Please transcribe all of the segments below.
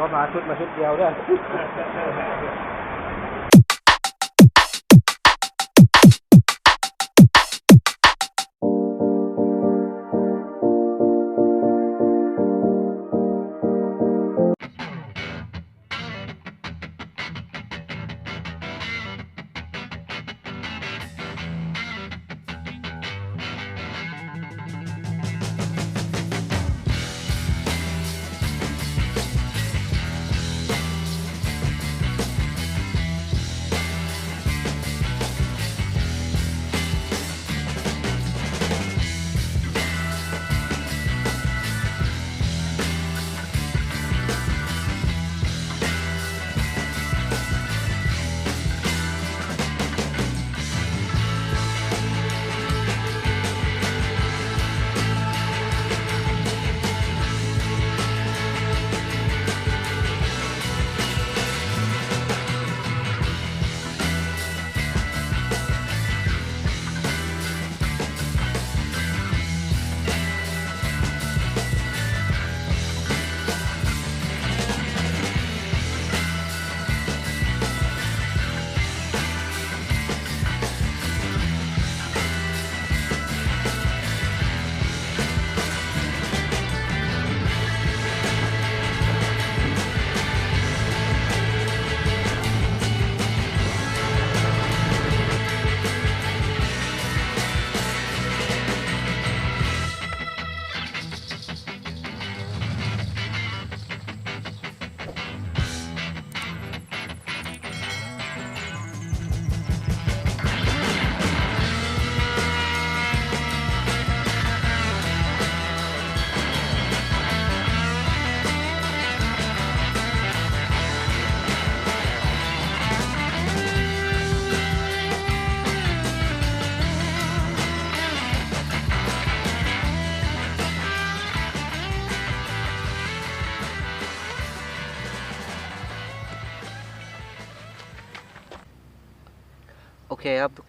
ก็มาชุดมาชุดเดียวด้วย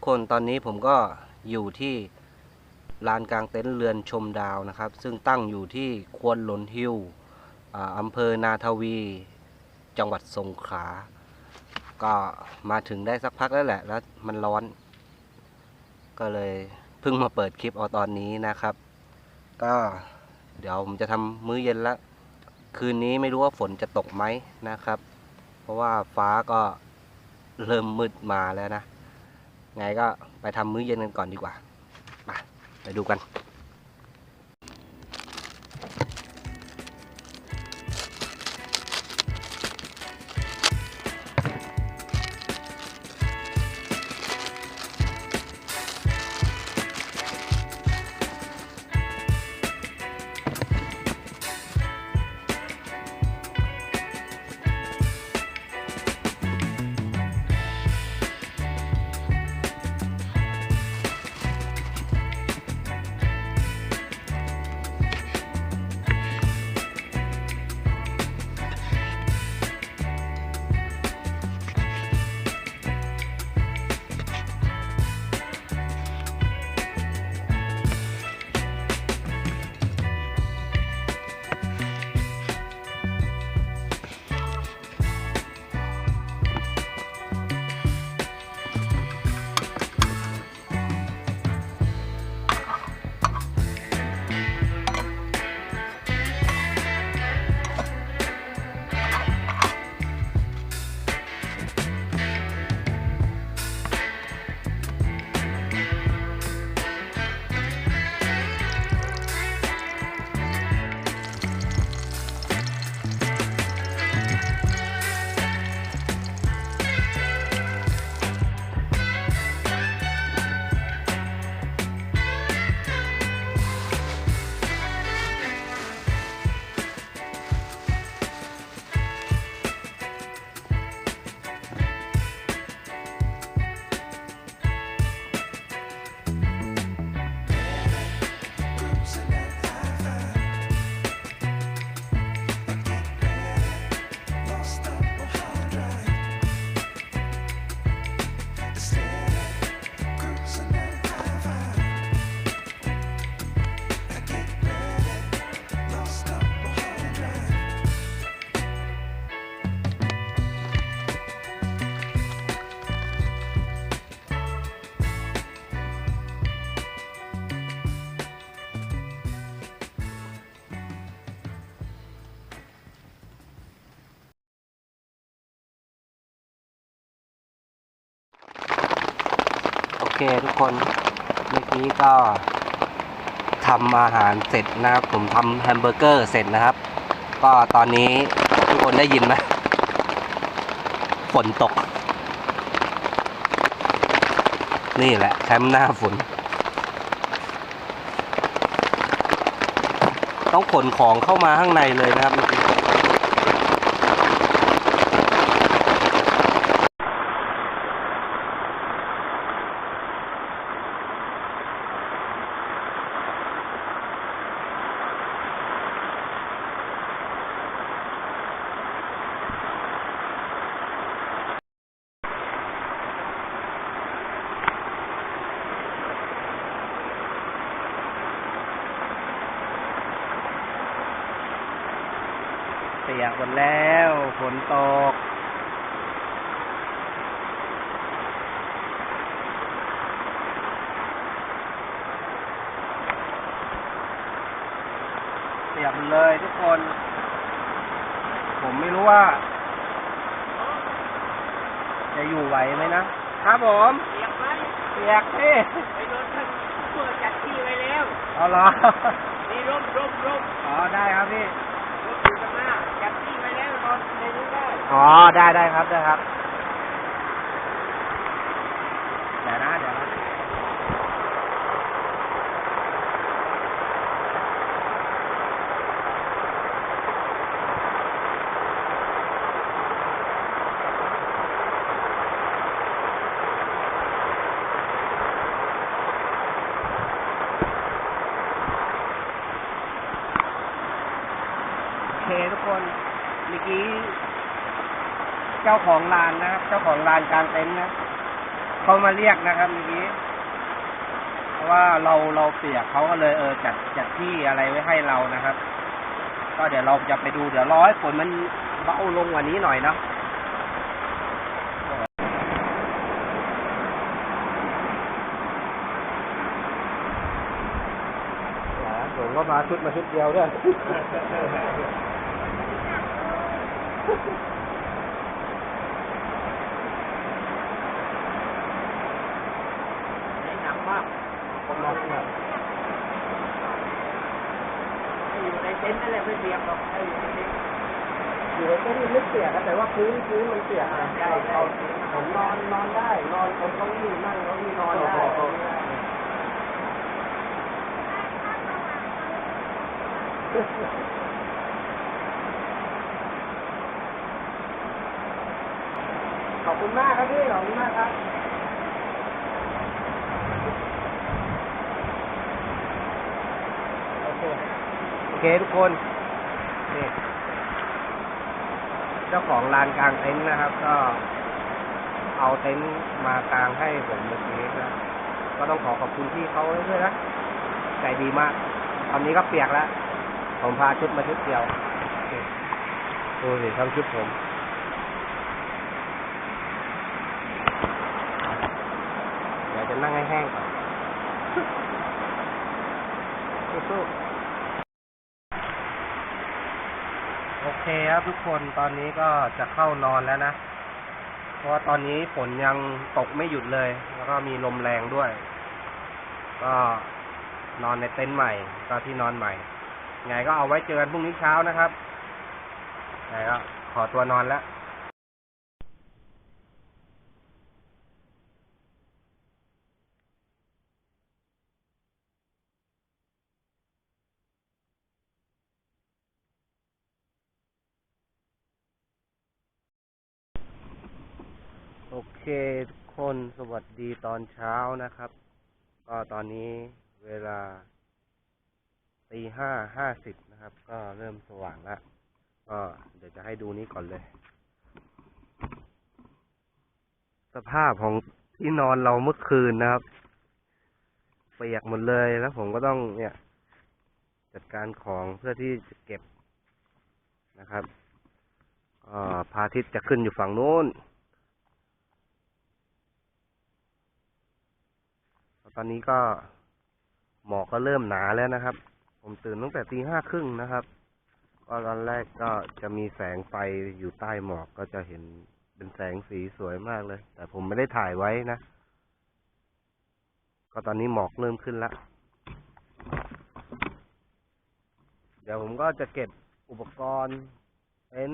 คนตอนนี้ผมก็อยู่ที่ลานกลางเต็นท์เรือนชมดาวนะครับ ซึ่งตั้งอยู่ที่ควนหลนฮิวอ่าอำเภอนาทวี จังหวัดสงขลาก็มาถึงได้สักพักแล้วแหละ แล้วมันร้อน ก็เลยเพิ่งมาเปิดคลิปเอาตอนนี้นะครับ ก็เดี๋ยวผมจะทำมื้อเย็นละ คืนนี้ไม่รู้ว่าฝนจะตกไหมนะครับ เพราะว่าฟ้าก็เริ่มมืดมาแล้วนะ ไงก็ไปทำมื้อเย็นกันก่อนดีกว่า ไปไปดูกัน เคทุกคนเมื่อกี้ก็ทำอาหารเสร็จนะครับ ผมทำแฮมเบอร์เกอร์เสร็จนะครับ ก็ตอนนี้ทุกคนได้ยินไหมฝนตก นี่แหละแคมป์หน้าฝน ต้องขนของเข้ามาข้างในเลยนะครับเมื่อ กี้เปียกหมดแล้วฝนตก เปียกหมดเลยทุกคน ผมไม่รู้ว่า จะอยู่ไหวไหมนะ ครับผมเปียกไหมเปียกพี่ไปรถท่านเพื่อจัดที่ไว้แล้ว เอาเหรอ นี่ร่มร่มร่มอ๋อ ได้ครับพี่ รถอยู่ข้างหน้าจัดที่ไว้แล้วน อ๋อ ได้ได้ครับ ได้ครับ เดี๋ยวนะเดี๋ยวนะโอเคทุกคน เมื่อกี้ เจ้าของลานนะครับ เจ้าของลานกลางเต็นท์นะเขามาเรียกนะครับเมื่อกี้เพราะว่าเราเราเปียกเขาก็เลยเออจัดจัดที่อะไรไว้ให้เรานะครับ ก็เดี๋ยวเราจะไปดูเดี๋ยวร้อให้ฝนมันเบาลงกว่านี้หน่อยเนาะผมก็มาชุดมาชุดเดียวด้วย ในหนักมากผมลองแบบอยู่ในเต็นท์นั่นแหละไม่เปียกหรอกให้อยู่ในเต็นท์อยู่ในเต็นท์ไม่เปียกอะแต่ว่าพื้นพื้นมันเปียกอะใช่ใช่เราผมนอนนอนได้ นอนผมต้องยืนนั่งแล้วมีนอนได้ ขอบคุณมากครับพี่ขอบคุณมากครับโอเคโอเคทุกคนนี่เจ้าของลานกลางเต็นท์นะครับ ก็เอาเต็นท์มากางให้ผมเมื่อกี้นะก็ต้องขอขอบคุณพี่เขาด้วยนะใจดีมาก ตอนนี้ก็เปียกแล้ว ผมพาชุดมาชุดเดียว ดูสิทั้งชุดผม เดี๋ยวจะ นั่งให้แห้งก่อนสู้โอเคครับทุกคนตอนนี้ก็จะเข้านอนแล้วนะ เพราะว่าตอนนี้ฝนยังตกไม่หยุดเลย แล้วก็มีลมแรงด้วย ก็นอนในเต็นท์ใหม่ ก็ที่นอนใหม่ ไงก็เอาไว้เจอกันพรุ่งนี้เช้านะครับไงก็ขอตัวนอนแล้ว โอ เคทุกคนสวัสดีตอนเช้านะครับ ก็ตอนนี้เวลาตีห้าห้าสิบนะครับ ก็เริ่มสว่างแล้วก็เดี๋ยวจะให้ดูนี้ก่อนเลย สภาพของที่นอนเราเมื่อคืนนะครับ เปียกหมดเลยแล้วผมก็ต้องเนี่ย จัดการของเพื่อที่จะเก็บนะครับก็พระอาทิตย์จะขึ้นอยู่ฝั่งนู้น ตอนนี้ก็หมอกก็เริ่มหนาแล้วนะครับ ผมตื่นตั้งแต่ตีห้าครึ่งนะครับ ก็ตอนแรกก็จะมีแสงไฟอยู่ใต้หมอกก็จะเห็นเป็นแสงสีสวยมากเลย แต่ผมไม่ได้ถ่ายไว้นะ ก็ตอนนี้หมอกเริ่มขึ้นแล้วเดี๋ยวผมก็จะเก็บอุปกรณ์เต็น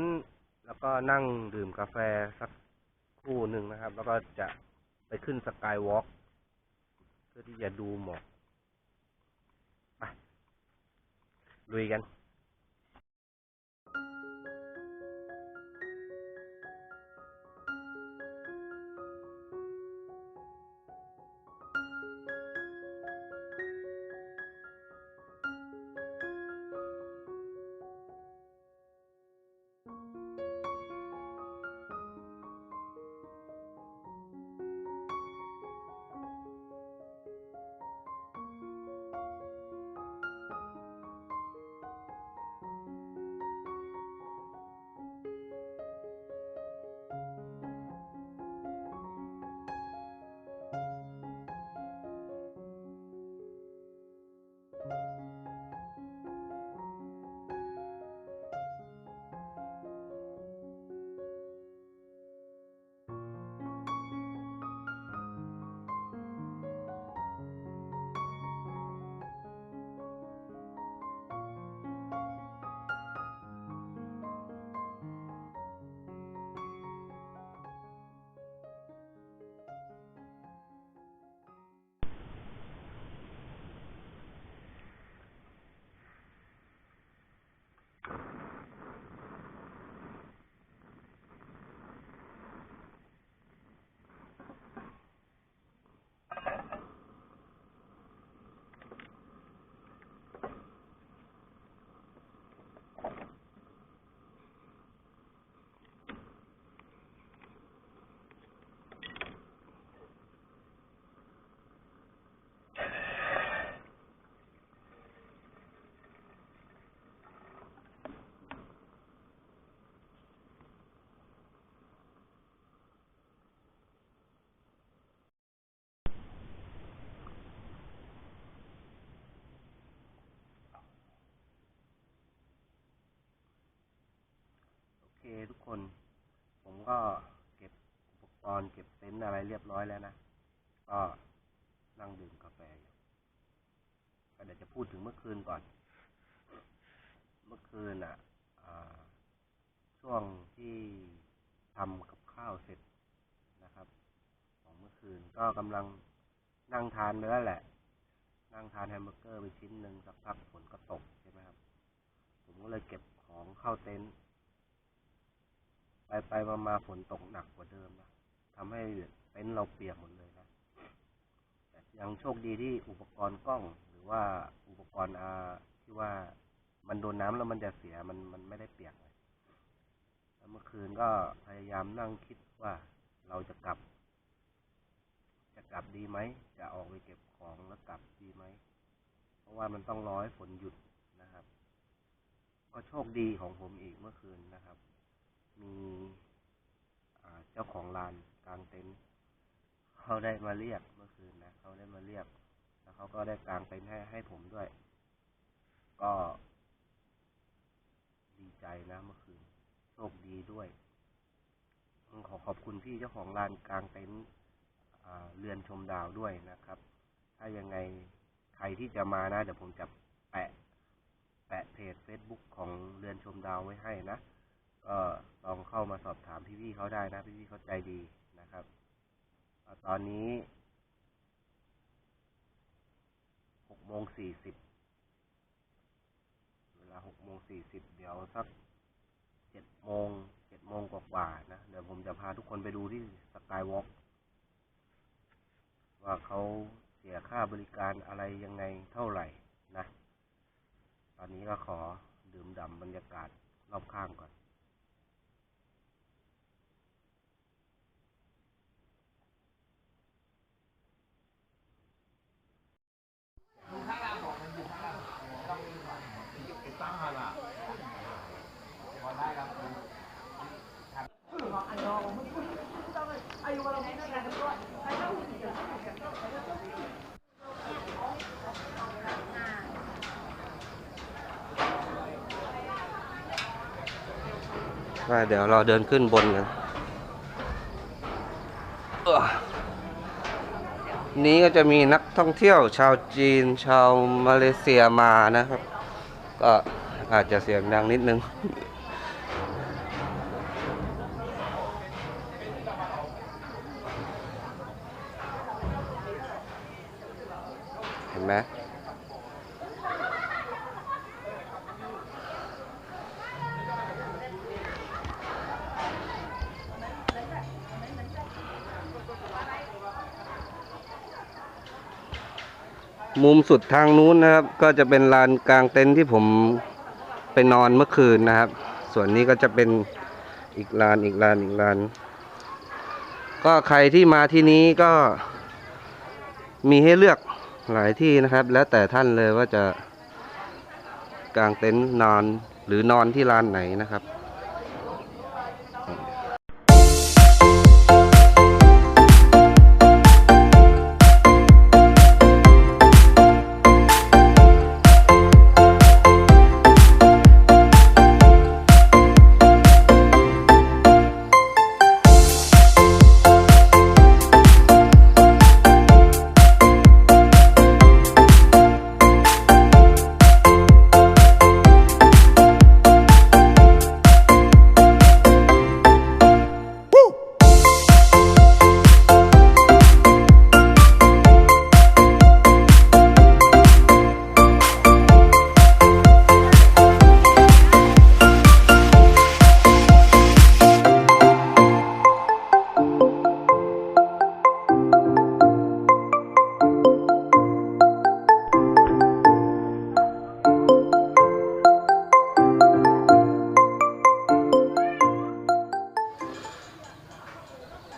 แล้วก็นั่งดื่มกาแฟสักคู่หนึ่งนะครับ แล้วก็จะไปขึ้นสกายวอล์ก เพื่อที่จะดูหมอกไปลุยกัน เคทุกคน ผมก็เก็บอุปกรณ์เก็บเต็นท์อะไรเรียบร้อยแล้วนะ ก็นั่งดื่มกาแฟอยู่ก็เดี๋ยวจะพูดถึงเมื่อคืนก่อน เมื่อคืนอะอ่าช่วงที่ทำกับข้าวเสร็จนะครับ ของเมื่อคืนก็กำลังนั่งทานไปแล้วแหละ นั่งทานแฮมเบอร์เกอร์ไปชิ้นหนึ่งสักพักฝนก็ตกใช่ไหมครับ ผมก็เลยเก็บของเข้าเต็นท์ ไปไปมามาฝนตกหนักกว่าเดิมนะทำให้เต็นท์เราเปียกหมดเลยนะแต่ยังโชคดีที่อุปกรณ์กล้อง หรือว่าอุปกรณ์อาที่ว่ามันโดนน้ำแล้วมันจะเสียมันมันไม่ได้เปียกเลยแล้วเมื่อคืนก็พยายามนั่งคิดว่าเราจะกลับ จะกลับดีไหม จะออกไปเก็บของแล้วกลับดีไหม เพราะว่ามันต้องรอให้ฝนหยุดนะครับ ก็โชคดีของผมอีกเมื่อคืนนะครับ มีเจ้าของลานกลางเต็นท์เขาได้มาเรียกเมื่อคืนนะเขาได้มาเรียก แล้วเขาก็ได้กางเต็นท์ให้ให้ผมด้วย ก็ดีใจนะเมื่อคืนโชคดีด้วยขอขอบคุณพี่เจ้าของลานกลางเต็นท์เรือนชมดาวด้วยนะครับ ถ้ายังไงใครที่จะมานะ เดี๋ยวผมจะแปะ แปะเพจ Facebook ของเรือนชมดาวไว้ให้นะ ก็ลองเข้ามาสอบถามพี่ๆเขาได้นะ พี่ๆเขาใจดีนะครับอตอนนี้หกโมงสี่สิบเวลาหกโมงสี่สิบเดี๋ยวสักเจ็ดโมงเจ็ดโมงกว่าๆนะ เดี๋ยวผมจะพาทุกคนไปดูที่สกายวอล์กว่าเขาเสียค่าบริการอะไรยังไงเท่าไหร่นะ ตอนนี้ก็ขอดื่มด่ำบรรยากาศรอบข้างก่อน เดี๋ยวเราเดินขึ้นบนกันเอื้อ นี้ก็จะมีนักท่องเที่ยวชาวจีน ชาวมาเลเซียมานะครับ ก็อาจจะเสียงดังนิดนึง เห็นไหม มุมสุดทางนู้นนะครับ ก็จะเป็นลานกลางเต็นท์ที่ผมไปนอนเมื่อคืนนะครับ ส่วนนี้ก็จะเป็นอีกลานอีกลานอีกลาน ก็ใครที่มาที่นี้ก็มีให้เลือกหลายที่นะครับ แล้วแต่ท่านเลยว่าจะกางเต็นท์นอนหรือนอนที่ลานไหนนะครับ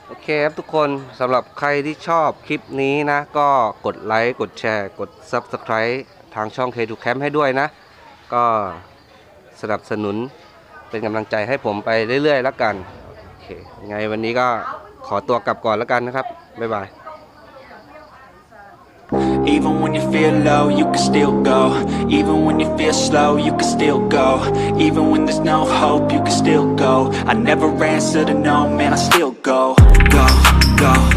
โอเคครับทุกคนสำหรับใครที่ชอบคลิปนี้นะ ก็กดไลค์กดแชร์กด Subscribe ทางช่อง K2 Camp ให้ด้วยนะ ก็สนับสนุนเป็นกำลังใจให้ผมไปเรื่อยๆ แล้วกันโอเคยังไงวันนี้ก็ขอตัวกลับก่อนแล้วกันนะครับ บ๊ายบาย Even when you feel low, you can still go Even when you feel slow, you can still go Even when there's no hope, you can still go I never answer to no, man, I still go go